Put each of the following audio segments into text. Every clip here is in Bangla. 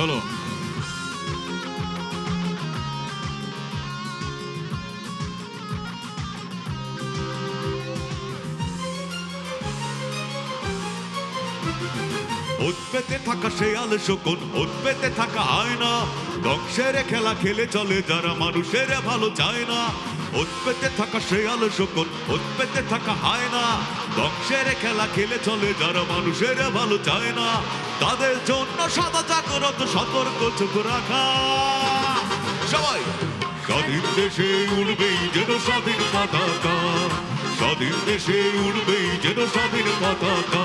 চলো ওত পেতে থাকা শেয়াল শকুন ওত পেতে থাকা হয় না ধ্বংসের খেলা খেলে চলে যারা, মানুষের ভালো চায় না। ওত পেতে থাকা শেয়াল শকুন ওত পেতে থাকা হয় না ধ্বংসের খেলা খেলে চলে, যারা মানুষের ভালো চায় না। তাদের জন্য সদা জাগ্রত সতর্ক চোখ রাখা। সবাই, স্বাধীন দেশে উড়বেই যেন স্বাধীন পতাকা। স্বাধীন দেশে উড়বেই যেন স্বাধীন পতাকা।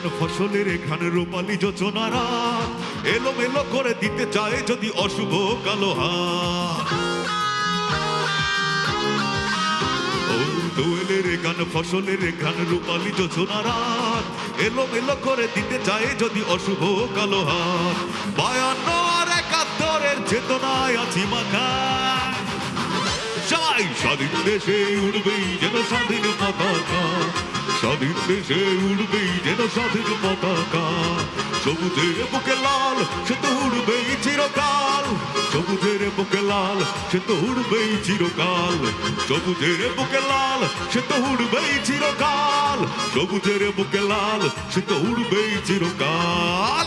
গান ফসলের এখানে রূপালি এলো মেলো করে দিতে চায় যদি অশুভ কালো দোয়েলের গান ফসলের গান রূপালি এলো মেলো করে দিতে চায় যদি অশুভ কালো হাত বায়ান্ন আর একাত্তরের চেতনায় আছি মাখা সবাই স্বাধীন দেশে উড়বেই যেন স্বাধীন পতাকা। স্বাধীন দেশে উড়বেই যেন স্বাধীন পতাকা। সবুজের বুকে লাল, সে তো উড়বেই চিরকাল। সবুজের বুকে লাল, সে তো উড়বেই চিরকাল। সবুজের বুকে লাল, সে তো উড়বেই চিরকাল। সবুজের বুকে লাল, সে তো উড়বেই চিরকাল।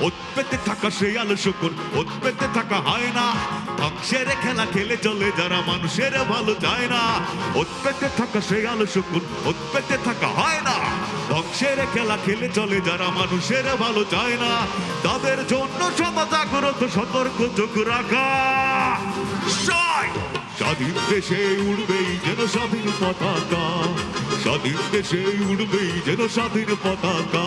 ওত থাকা শেয়াল শকুন ওত থাকা হয় না। ধ্বংসের খেলা খেলে চলে যারা মানুষের ভালো চায় না। ওত থাকা শেয়াল শকুন ওত থাকা হয় না। ধ্বংসের খেলা খেলে চলে যারা মানুষের ভালো চায় না। তাদের জন্য সদা জাগ্রত, সতর্ক চোখ রাখা! স্বাধীন দেশে উড়বেই যেন স্বাধীন পতাকা। স্বাধীন দেশে উড়বেই যেন স্বাধীন পতাকা।